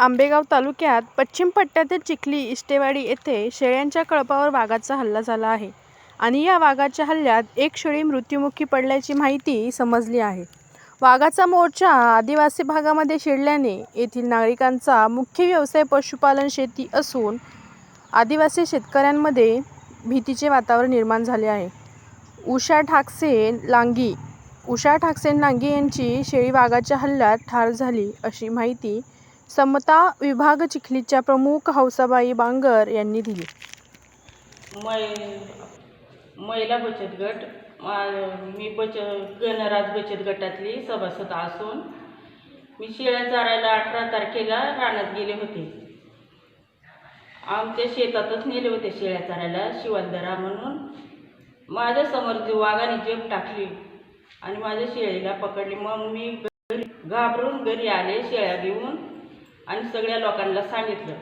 आंबेगाव तालुक्यात पश्चिम पट्ट्यातील चिखली इष्टेवाडी येथे शेळ्यांच्या कळपावर वाघाचा हल्ला झाला आहे. आणि या वाघाच्या हल्ल्यात एक शेळी मृत्युमुखी पडल्याची माहिती समजली आहे. वाघाचा मोर्चा आदिवासी भागामध्ये शिरल्याने येथील नागरिकांचा मुख्य व्यवसाय पशुपालन शेती असून आदिवासी शेतकऱ्यांमध्ये भीतीचे वातावरण निर्माण झाले आहे. उषा ठाकसे लांगी उषा ठाकसेन लांगी यांची शेळी वाघाच्या हल्ल्यात ठार झाली अशी माहिती समता विभाग चिखलीच्या प्रमुख हौसाबाई बांगर यांनी दिली. मै महिला बचत गट मा- मी बच गणराज बचत गटातली सभासद असून मी शेळ्या चारायला अठरा तारखेला रानात गेले होते. आमच्या शेतातच नेले होते शेळ्या चारायला शिवालदरा म्हणून. माझ्यासमोर जी वाघाने जेप टाकली आणि माझ्या शेळीला पकडली. मग मी घरी घाबरून घरी आले शेळ्या घेऊन. आणि सगळ्या लोकांना सांगितलं.